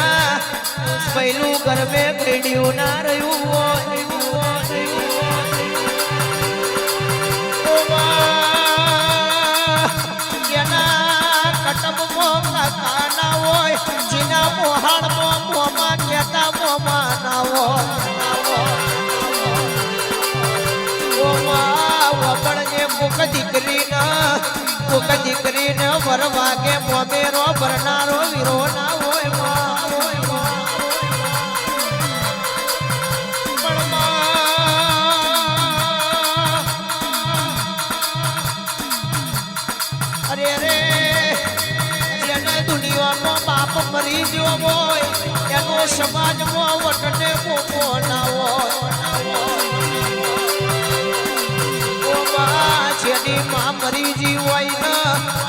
જેના પહેલું ગરબે કઈડ્યું ના રહ્યું હોય. ઓ માં, ભરનારો કટબમાં કાકા જેને દુનિયાનો બાપ મરી ગયો હોય, એનો સમાજમાં વટને મોકો ના જેની માં મરી જી હોય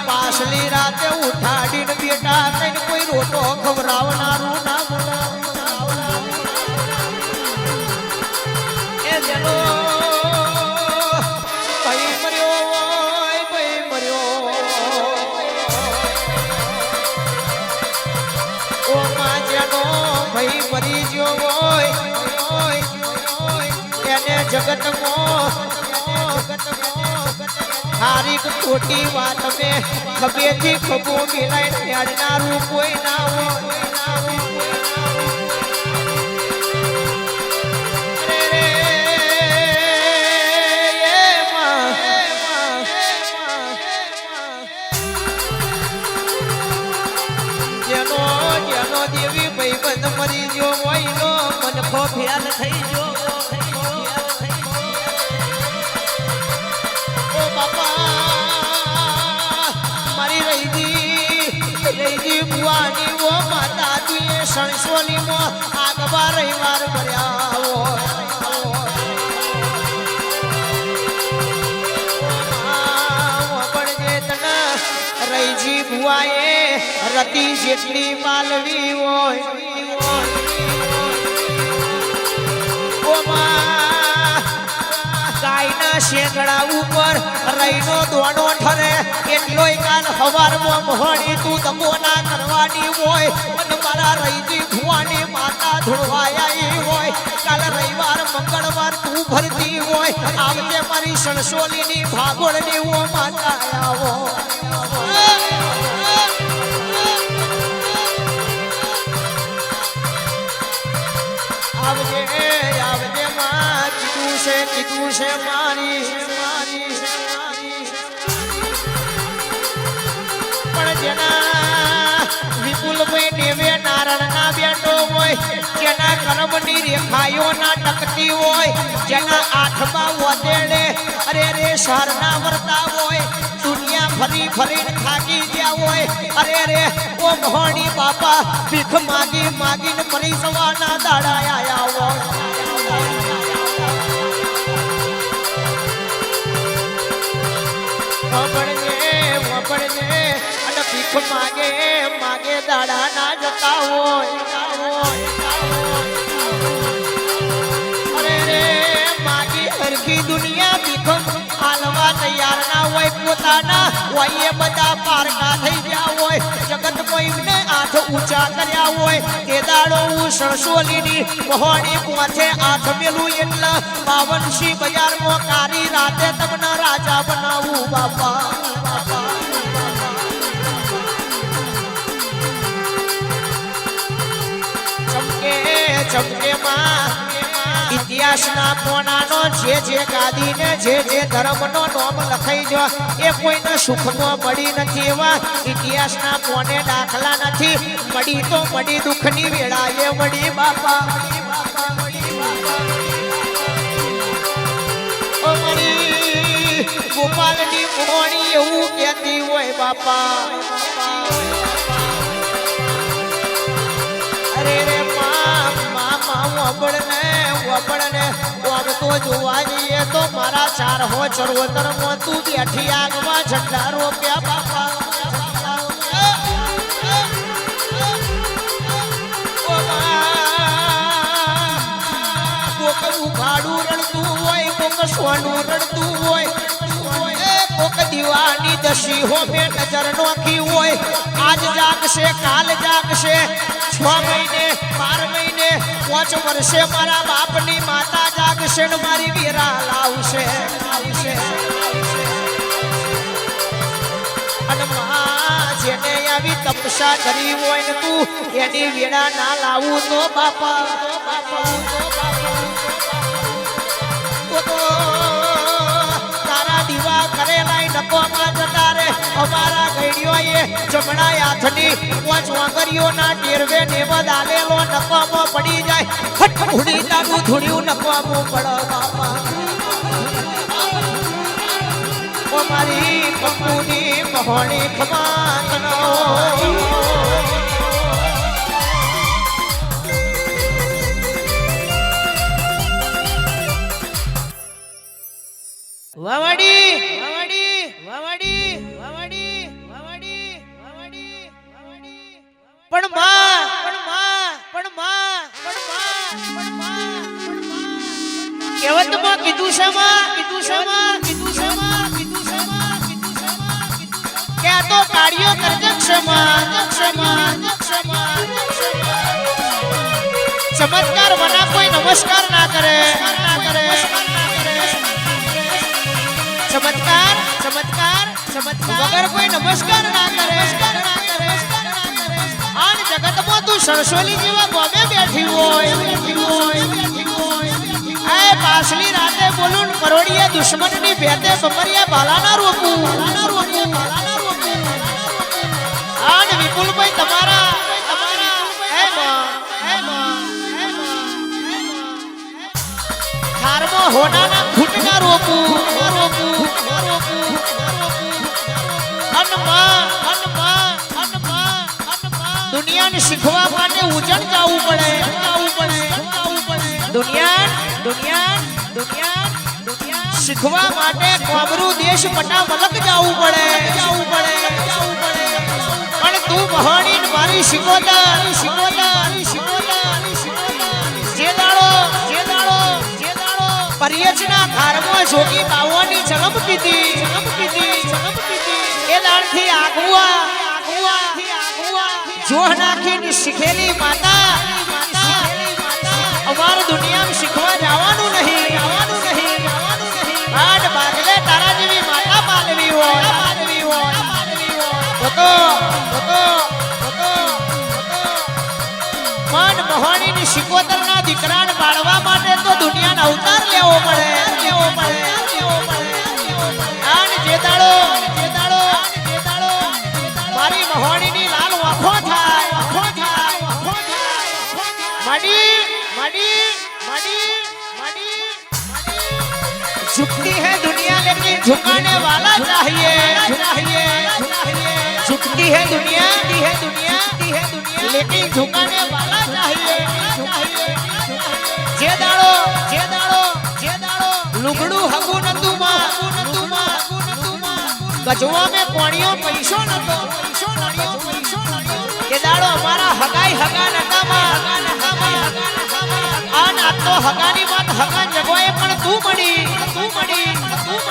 પાછલી રાતે ઉઠાડીને બેટા કઈ કોઈ રોટો ખવડાવનારું ના મરી ગયો હોય, એને જગતમાં હારી ખોટી વાત મેં ખબેથી ખબો મિલાઈને હેડનારું કોઈ ના હોય. રહીજી બુવાની ઓ માતા તુએ સણસોની મો આગવા રવિવાર ભર્યા રહીજી બુઆએ રતી જેટલી માલવી હોય. ગાયના શેકડા ઉપર રહીનો દોડો ઠરે. એટલોય કાન હવારમાં મોહણી તું તકો ના કરવાની હોય. અને મારા રઈજી ભુવાની માતા ધોળવાયા હોય. કાલ રવિવાર, મંગળવાર તું ભરતી હોય. આવતે મારી સણસોલીની ભાગોળની ઓ માતા આવો છે કીધું છે મારી. પણ જેના વિપુલભાઈ દેવે નારણના બેટો હોય, જેના કર્મની રેખાયો ના ટકતી હોય, જેના આઠમાં વધેડે અરે રે શરના વર્તા હોય, દુનિયા ફરી ફરીને થાકી ગયા હોય, અરે રે ઓ મોહણી બાપા, ભીખ માગી માગીને મરી જવાના દાડા આયા વપડજે વપડજે અને તૈયાર ના હોય, પોતાના હોય એ બધા પારકા થઈ ગયા હોય. જગત કોઈને હાથ ઊંચા કર્યા હોય તે દાડો હું સરસોલીની પહોળી પોથે હાથ મેલું એટલે બાવનસી બજારમાં કારી રાતે તમને રાજા બનાવું બાપા બાપા. ઇતિહાસના કોનાનો જે જે ગાદીને જે જે ધર્મનો નોમ લખાઈ જો, એ કોઈને સુખનો મળી નથી એવા. ઇતિહાસના કોને દાખલા નથી. મળી તો મળી, દુઃખની વેળા એ મળી, બાપા. ગોપાલની મોણી એવું કહેતી હોય, બાપા. અરે રે મા વબડ ને વબડ ને આમ તો જોવા જઈએ તો મારા ચાર હો ચરોતરમાં તું બેઠી આગમાં ઝંડા રોપ્યા બાપા. ઉઘાડું રડતું હોય, કોક સોનું રડતું હોય. દીવાની દશી હો મે નજર નોખી હોય. આજ જાગશે, કાલ જાગશે. છ મહિને, બાર મહિને, પાંચ વર્ષે મારા બાપની માતા જાગશે ને મારી વીરા લાવશે લાવશે અને જેને આવી તપસ્યા કરી હોય ને તું, એની વેળા ના લાવું તો બાપા તો બાપા તો બાપા. અમારા ગઈડીઓએ જમણા હાથની પાંચ વાંગરીઓના ટેરવે નેવદ આલેલો નકવામો પડી જાય. ધૂળી તાબુ ધૂળ્યું નકવામો પડો બાપા ઓ કંકુની મહોણી ખમાતનો વાવાડી! માં પણ માં પણ કીધું છે કે આ તો કાર્યો કરજક છે માં જક છે માં જક છે માં જક છે માં. ચમત્કાર વના કોઈ નમસ્કાર ના કરે. ના કરે ચમત્કાર ચમત્કાર ચમત્કાર. વગર કોઈ નમસ્કાર ના કરે. આન જગતમાં તું સરસોલી જેવા ગોમે બેઠી હોય. એ પાછલી રાતે બોલું કરોડીએ દુશ્મનની ભેતે બપરિયા ભાલાના રોપું. આન વિપુલભાઈ તમારા તમારા હે માં હે માં હે માં હે માં થારમાં હોનાના ખૂટના રોપું. રોપું રોપું અનમાં દુનિયાને શીખવા માટે ઉજણ જવું પડે. પડે દુનિયા દુનિયા દુનિયા દુનિયા શીખવા માટે કોબરું દેશ પટા મલક જવું પડે. જવું પડે જવું પડે પણ તું મહાણી ને મારી શીખોતા. શીખોતા શીખોતા જે દાડો જે દાડો જે દાડો. પરિયજના ઘરમાં જોગી બાવાની જન્મ કીધી જન્મ કીધી જન્મ કીધી એ દાડથી આગુઆ આગુઆ. જોહ નાખીને શીખેલી માતા, અમારે દુનિયામાં શીખવા જવાનું નહીં. જવાનું નહીં જવાનું નહીં આડ બાગલે તારા જેવી માતા પાલવી હોય. પાલવી હોય પાલવી હોય તો તો. મન મહોણીની શિકોતરના દીકરાને झुकाने वाला चाहिए चाहिए झुकती है दुनिया दी है दुनिया दी है दुनिया लेकिन झुकाने वाला चाहिए चाहिए જે દાડો જે દાડો જે દાડો લુગડું હગુ નતું માં હગુ નતું માં હગુ નતું માં ગજવા મે કોણીઓ પૈસો નતો પૈસો નળિયો પૈસો નળિયો કે દાડો અમારા હગાઈ હગા નતા માં હગા નતા માં હગા નતા માં આ ના તો હગાની વાત હગા જગોએ પણ તું મળી તું મળી તું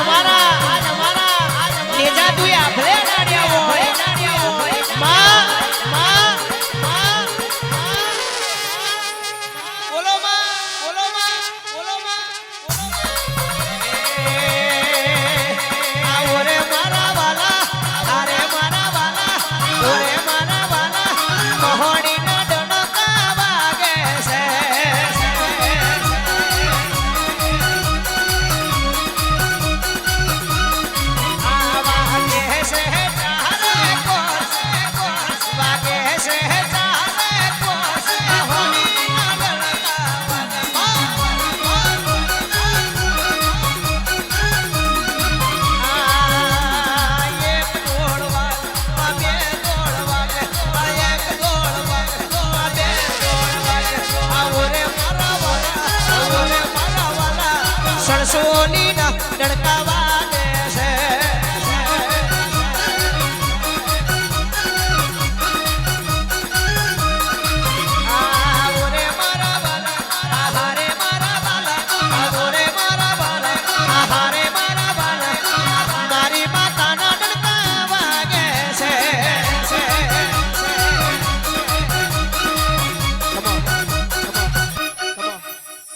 મળી આજ અમારા આજ અમારા નેજા તું આખલે ડાડ્યા હોયમાં દોડવા આ